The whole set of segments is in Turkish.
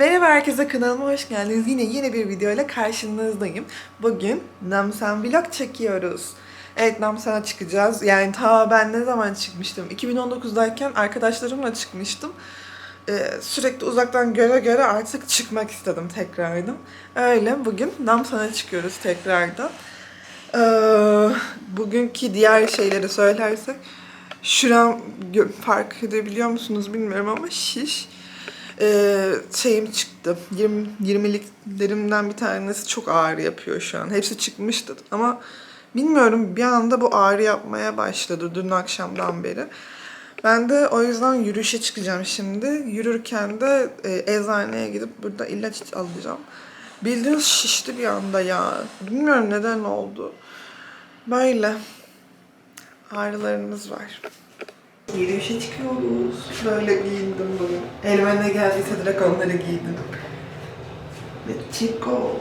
Merhaba herkese kanalıma hoş geldiniz. Yine yeni bir video ile karşınızdayım. Bugün Namsan vlog çekiyoruz. Evet Namsan'a çıkacağız. Yani ta ben ne zaman çıkmıştım? 2019'dayken arkadaşlarımla çıkmıştım. Ee, sürekli uzaktan göre göre artık çıkmak istedim tekrardan. Öyle bugün Namsan'a çıkıyoruz tekrardan. Ee, bugünkü diğer şeyleri söylersek şuram fark edebiliyor musunuz bilmiyorum ama şiş ee, şeyim çıktı. 20, 20'liklerimden bir tanesi çok ağrı yapıyor şu an. Hepsi çıkmıştı ama bilmiyorum bir anda bu ağrı yapmaya başladı dün akşamdan beri. Ben de o yüzden yürüyüşe çıkacağım şimdi. Yürürken de e, eczaneye gidip burada ilaç alacağım. Bildiğiniz şişti bir anda ya. Bilmiyorum neden oldu. Böyle ağrılarımız var. Yürüyüşe çıkıyoruz. Böyle giyindim bugün. Elime ne geldiyse direkt onları giydim. Ve Chico.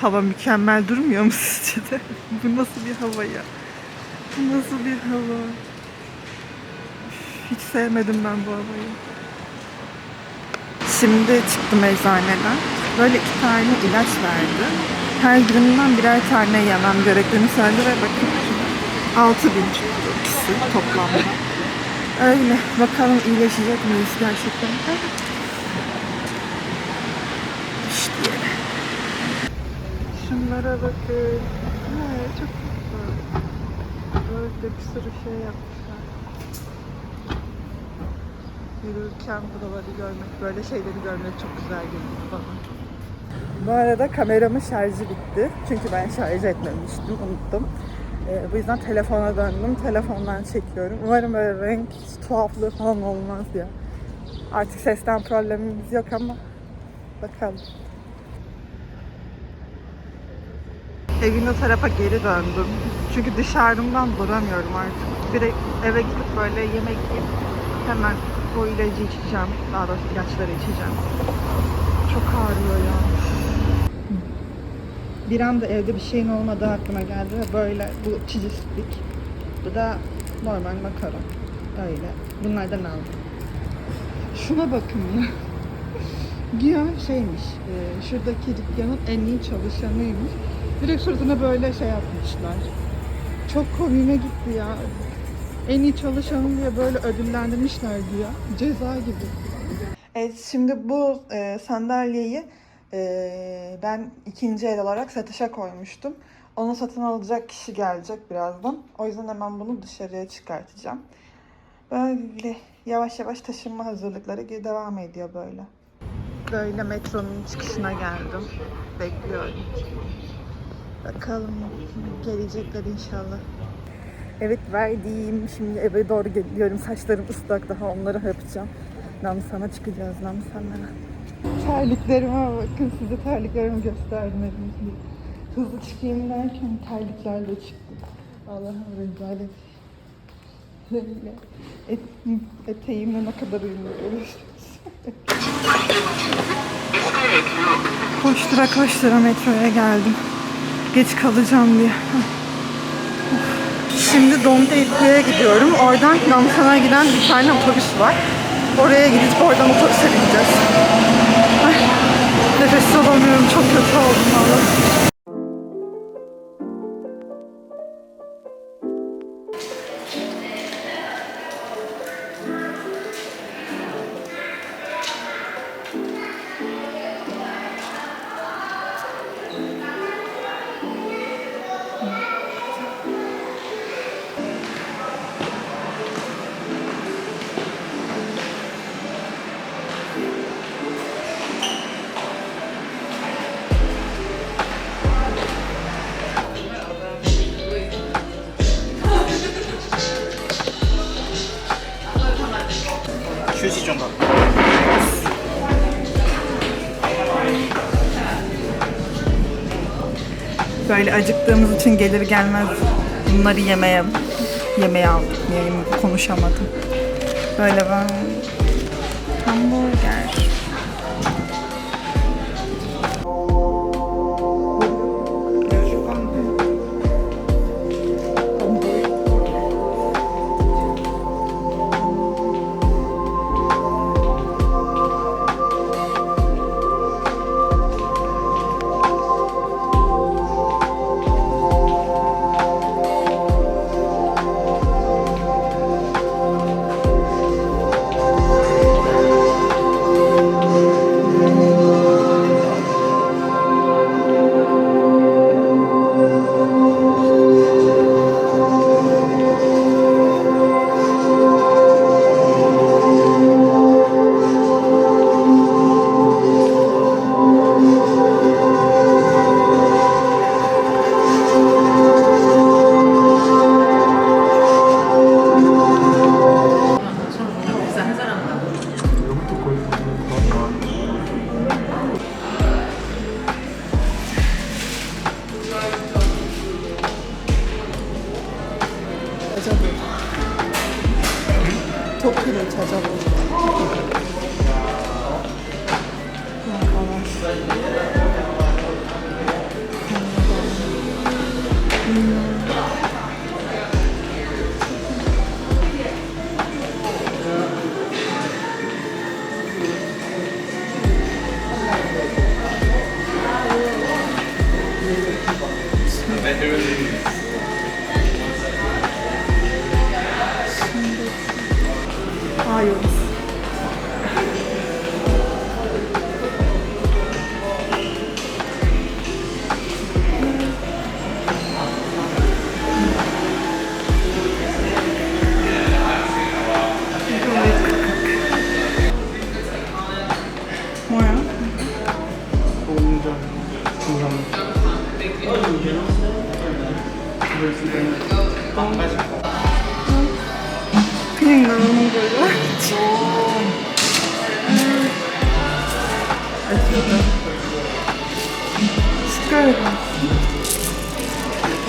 Hava mükemmel durmuyor mu sizce de? Bu nasıl bir hava ya? Bu nasıl bir hava? Hiç sevmedim ben bu havayı. Şimdi çıktım eczaneden. Böyle iki tane ilaç verdi. Her birinden birer tane yemem gerektiğini söyledi ve bakın 6 bin çıktı ikisi toplamda. Öyle. Bakalım iyileşecek miyiz gerçekten? İşte yere. Şunlara bakın. Ha, çok güzel. Böyle bir sürü şey yapmışlar. Yürürken buraları görmek, böyle şeyleri görmek çok güzel geliyor bana. Bu arada kameramın şarjı bitti. Çünkü ben şarj etmemiştim, unuttum. Ee, bu yüzden telefona döndüm. Telefondan çekiyorum. Umarım böyle renk tuhaflığı falan olmaz ya. Artık sesten problemimiz yok ama bakalım. Evin o tarafa geri döndüm. Çünkü dışarımdan duramıyorum artık. Direkt eve gidip böyle yemek yiyip hemen o ilacı içeceğim. Daha doğrusu ilaçları içeceğim. Çok ağrıyor ya. Bir anda evde bir şeyin olmadığı aklıma geldi ve böyle bu çizistik. Bu da normal makaron. Öyle. Bunlardan aldım. Şuna bakın ya. Güya şeymiş, e, şuradaki dükkanın en iyi çalışanıymış. Direkt suratına böyle şey yapmışlar. Çok komiğime gitti ya. En iyi çalışanım diye böyle ödüllendirmişler güya. Ceza gibi. Evet şimdi bu e, sandalyeyi e, ben ikinci el olarak satışa koymuştum. Onu satın alacak kişi gelecek birazdan. O yüzden hemen bunu dışarıya çıkartacağım. Böyle yavaş yavaş taşınma hazırlıkları devam ediyor böyle. Böyle metronun çıkışına geldim. Bekliyorum. Bakalım gelecekler inşallah. Evet verdiğim şimdi eve doğru geliyorum. Saçlarım ıslak daha onları yapacağım. Namsan'a çıkacağız Namsan'a. Terliklerime bakın size terliklerimi göstermedim. Hızlı çıkayım derken terliklerle çıktım. Allah'ım rezalet. Böyle et, eteğimle ne kadar uyumlu görüyorsunuz. koştura koştura metroya geldim. Geç kalacağım diye. Şimdi Domdeyiku'ya gidiyorum. Oradan Namsan'a giden bir tane otobüs var. Oraya gidip oradan otobüse bineceğiz. 근데 뱃속하면 첫 교차 엄마가 휴지 좀 갖고. Böyle acıktığımız için gelir gelmez bunları yemeye yemeye aldık. Yiyeyim, konuşamadım. Böyle ben hamburger.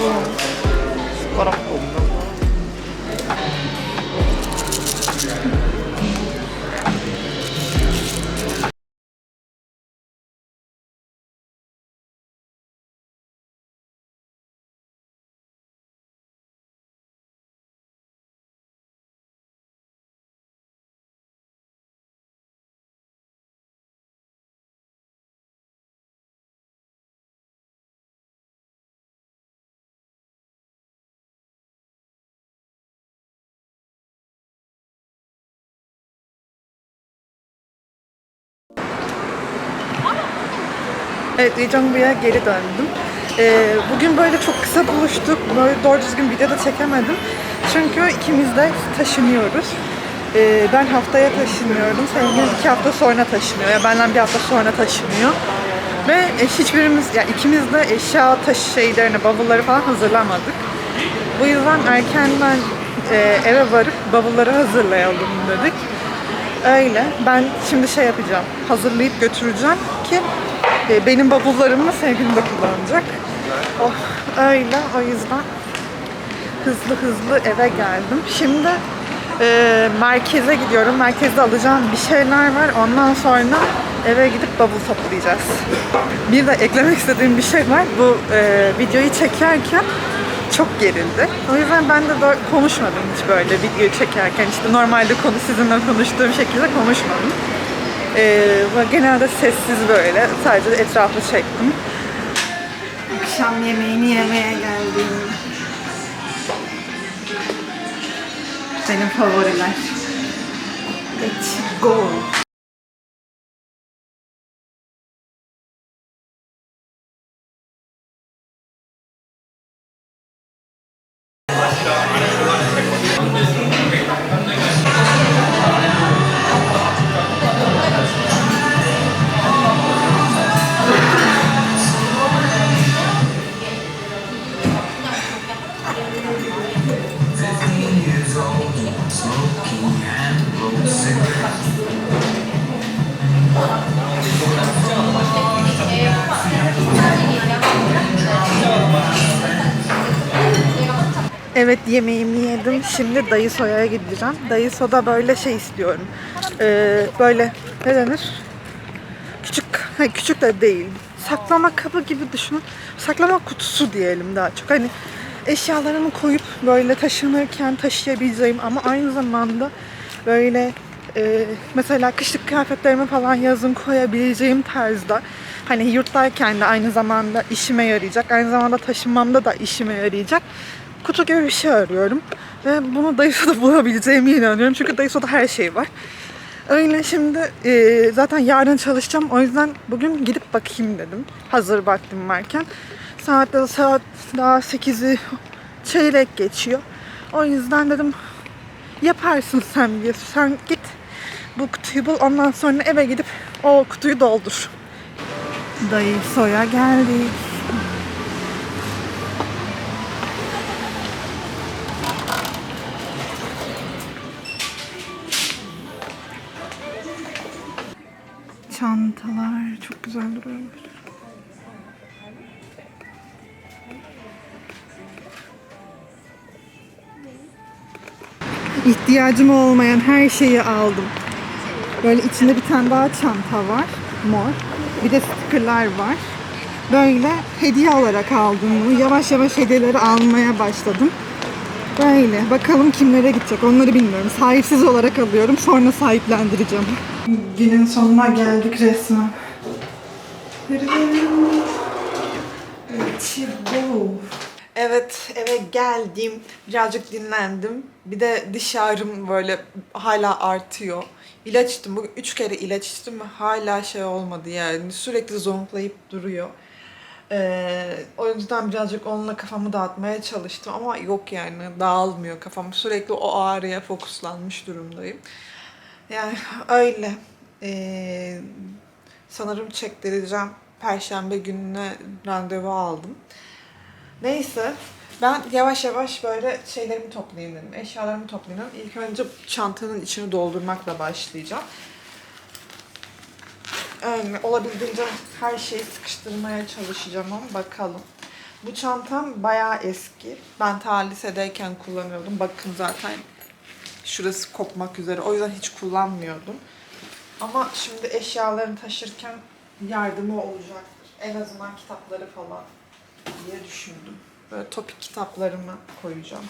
숟가락도 없나 Evet İcanbu'ya geri döndüm. Ee, bugün böyle çok kısa buluştuk. Böyle doğru düzgün video da çekemedim. Çünkü ikimiz de taşınıyoruz. Ee, ben haftaya taşınıyorum. Sevgili iki hafta sonra taşınıyor. Ya benden bir hafta sonra taşınıyor. Ve e, hiçbirimiz, ya ikimiz de eşya taşı şeylerini, bavulları falan hazırlamadık. Bu yüzden erkenden e, eve varıp bavulları hazırlayalım dedik. Öyle. Ben şimdi şey yapacağım. Hazırlayıp götüreceğim ki benim bavullarımı sevgilim de kullanacak. Oh, öyle. O yüzden hızlı hızlı eve geldim. Şimdi e, merkeze gidiyorum. Merkezde alacağım bir şeyler var. Ondan sonra eve gidip bavul toplayacağız. Bir de eklemek istediğim bir şey var. Bu e, videoyu çekerken çok gerildi. O yüzden ben de konuşmadım hiç böyle videoyu çekerken. İşte normalde konu sizinle konuştuğum şekilde konuşmadım. Ee, genelde sessiz böyle. Sadece etrafı çektim. Akşam yemeğini yemeye geldim. Benim favoriler. Let's go. Evet yemeğimi yedim. Şimdi dayı soyaya gideceğim. Dayı soda böyle şey istiyorum. Ee, böyle ne denir? Küçük, hayır küçük de değil. Saklama kabı gibi düşünün. Saklama kutusu diyelim daha çok. Hani eşyalarımı koyup böyle taşınırken taşıyabileceğim ama aynı zamanda böyle e, mesela kışlık kıyafetlerimi falan yazın koyabileceğim tarzda. Hani yurttayken de aynı zamanda işime yarayacak. Aynı zamanda taşınmamda da işime yarayacak. Kutu gibi bir şey arıyorum. Ve bunu Daiso'da bulabileceğime inanıyorum. Çünkü Daiso'da her şey var. Öyle şimdi e, zaten yarın çalışacağım. O yüzden bugün gidip bakayım dedim. Hazır vaktim varken. Saat de saat daha 8'i çeyrek geçiyor. O yüzden dedim yaparsın sen diye. Sen git bu kutuyu bul. Ondan sonra eve gidip o kutuyu doldur. Dayı soya geldik. Çantalar çok güzel duruyorlar. İhtiyacım olmayan her şeyi aldım. Böyle içinde bir tane daha çanta var. Mor. Bir de stickerlar var. Böyle hediye olarak aldım bunu. Yavaş yavaş hediyeleri almaya başladım. Böyle. Bakalım kimlere gidecek onları bilmiyorum. Sahipsiz olarak alıyorum. Sonra sahiplendireceğim. Günün sonuna geldik resmen. Evet eve geldim. Birazcık dinlendim. Bir de diş ağrım böyle hala artıyor. İlaç içtim. Bugün üç kere ilaç içtim hala şey olmadı yani. Sürekli zonklayıp duruyor. Ee, o yüzden birazcık onunla kafamı dağıtmaya çalıştım ama yok yani dağılmıyor kafam. Sürekli o ağrıya fokuslanmış durumdayım. Yani öyle. Ee, sanırım çektireceğim. Perşembe gününe randevu aldım. Neyse ben yavaş yavaş böyle şeylerimi toplayayım dedim. Eşyalarımı toplayayım dedim. İlk önce çantanın içini doldurmakla başlayacağım. Yani olabildiğince her şeyi sıkıştırmaya çalışacağım ama bakalım. Bu çantam bayağı eski. Ben ta lisedeyken kullanıyordum. Bakın zaten şurası kopmak üzere. O yüzden hiç kullanmıyordum. Ama şimdi eşyalarını taşırken yardımı olacaktır. En azından kitapları falan diye düşündüm. Böyle topik kitaplarımı koyacağım.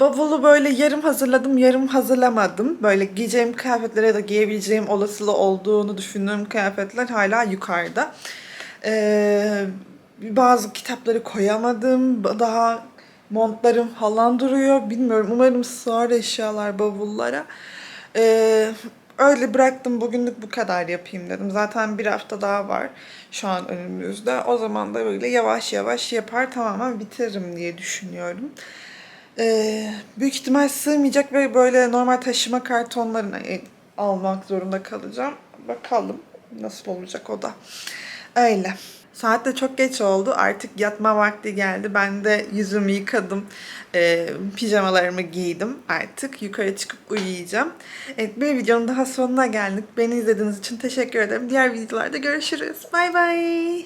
Bavulu böyle yarım hazırladım, yarım hazırlamadım. Böyle giyeceğim kıyafetlere ya da giyebileceğim olasılığı olduğunu düşündüğüm kıyafetler hala yukarıda. Ee, bazı kitapları koyamadım. Daha montlarım falan duruyor. Bilmiyorum. Umarım sığar eşyalar bavullara. Ee, öyle bıraktım. Bugünlük bu kadar yapayım dedim. Zaten bir hafta daha var şu an önümüzde. O zaman da böyle yavaş yavaş yapar tamamen bitiririm diye düşünüyorum. Ee, büyük ihtimal sığmayacak ve böyle normal taşıma kartonlarını e, almak zorunda kalacağım. Bakalım nasıl olacak o da. Öyle. Saat de çok geç oldu. Artık yatma vakti geldi. Ben de yüzümü yıkadım. Ee, pijamalarımı giydim artık. Yukarı çıkıp uyuyacağım. Evet bir videonun daha sonuna geldik. Beni izlediğiniz için teşekkür ederim. Diğer videolarda görüşürüz. Bay bay.